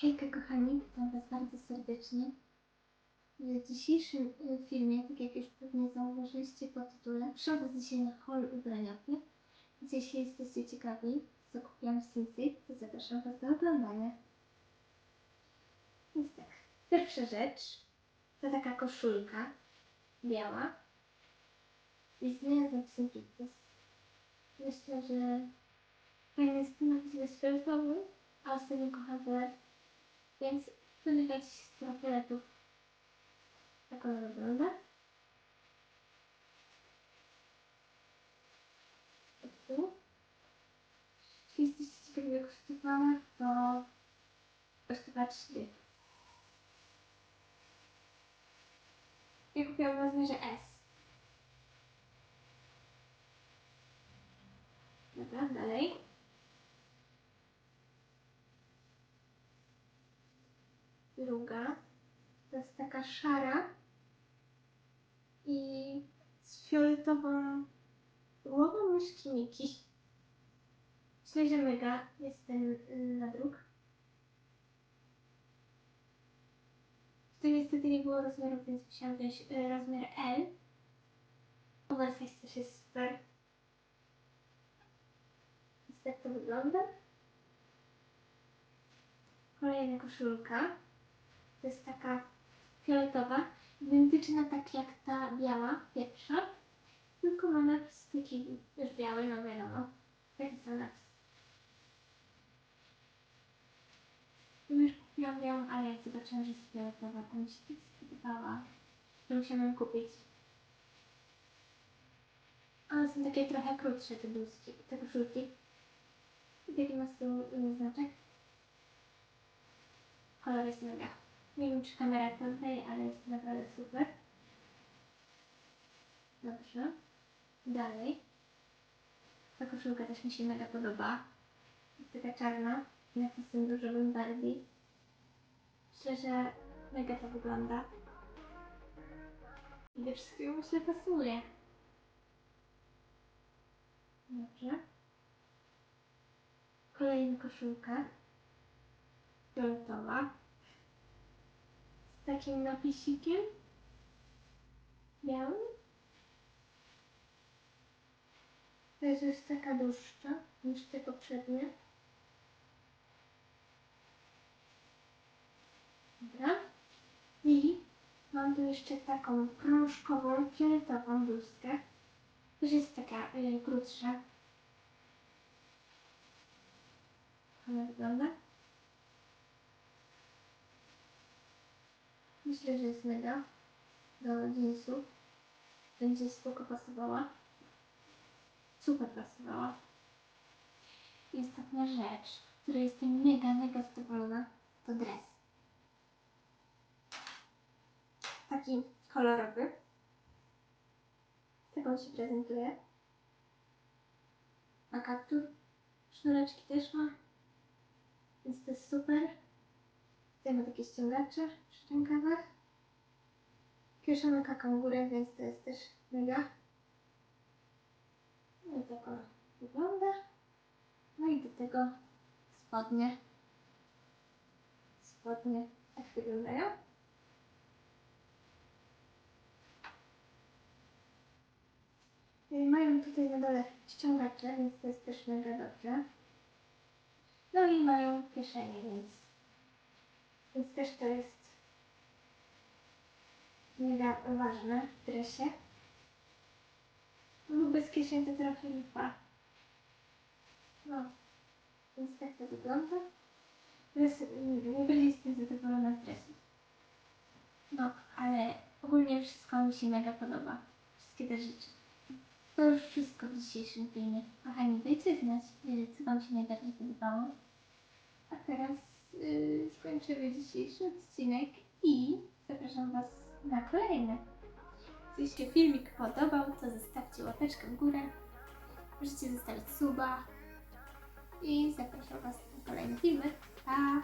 Hejka kochani, witam Was bardzo serdecznie. W dzisiejszym y, filmie, tak jak już pewnie zauważyliście po tytule, przychodzę dzisiaj na hol ubraniowy. Więc jeśli jesteście ciekawi, co kupiłam w Sincy, to zapraszam Was do oglądania. Więc tak, pierwsza rzecz to taka koszulka biała i z Pictus. Myślę, że fajny jest napis bezfioletowy, a ostatnio kocham więc wymykać z fioletów. Tak ona wygląda. Tu. Jeśli jesteście jak kosztowała, to kosztowała 3 dychy. Ja kupiłam w rozmiarze S. Dobra, dalej. Druga to jest taka szara i z fioletową głową myszki. Myślę, że mega jest ten nadruk. Tutaj niestety nie było rozmiarów, więc musiałam wziąć y, rozmiar L. Oversize też jest super. Więc tak to wygląda. Kolejna koszulka. To jest taka fioletowa, identyczna tak jak ta biała, pierwsza. Tylko ma napis taki już biały, no wiadomo. Taki sam napis. Już kupiłam białą, ale jak zobaczyłam, że jest fioletowa, to mi się tak spodobała, musiałam ją kupić. One są takie trochę krótsze te bluzki, te koszulki. I taki ma z tyłu znaczek. Kolor jest mega. Nie wiem, czy kamera to oddaje, ale jest naprawdę super. Dobrze. Dalej. Ta koszulka też mi się mega podoba. Jest taka czarna i napisem różowym Barbie. Że mega to wygląda. I do wszystkiego myślę pasuje. Dobrze. Kolejna koszulka. Fioletowa. Takim napisikiem. Białym. To jest taka dłuższa niż te poprzednie. Dobra. I mam tu jeszcze taką krążkową, fioletową bluzkę. Też jest taka y, krótsza. Ona wygląda. Myślę, że jest mega do jeansów. Będzie spoko pasowała. Super pasowała. I ostatnia rzecz, z której jestem mega, mega zadowolona, to dres. Taki kolorowy. Tak on się prezentuje. Ma kaptur. Sznureczki też ma. Więc to jest super. Tutaj ma takie ściągacze przy rękawach. Kieszonka kangurę, więc to jest też mega. No i tak wygląda. No i do tego spodnie. Spodnie tak wyglądają. Mają tutaj na dole ściągacze, więc to jest też mega dobrze. No i mają kieszenie, więc, więc też to jest mega ważne w dresie. No bez kieszeni to trochę lipa. No, więc tak to wygląda. Teraz mm, najbardziej jestem zadowolona z dresu. No, ale ogólnie wszystko mi się mega podoba. Wszystkie te rzeczy. To już wszystko w dzisiejszym filmie. Kochani, dajcie znać, co Wam się najbardziej podobało. A teraz skończymy dzisiejszy odcinek i zapraszam Was na kolejny. Jeśli się filmik podobał, to zostawcie łapeczkę w górę. Możecie zostawić suba. I zapraszam Was na kolejne filmy. Pa!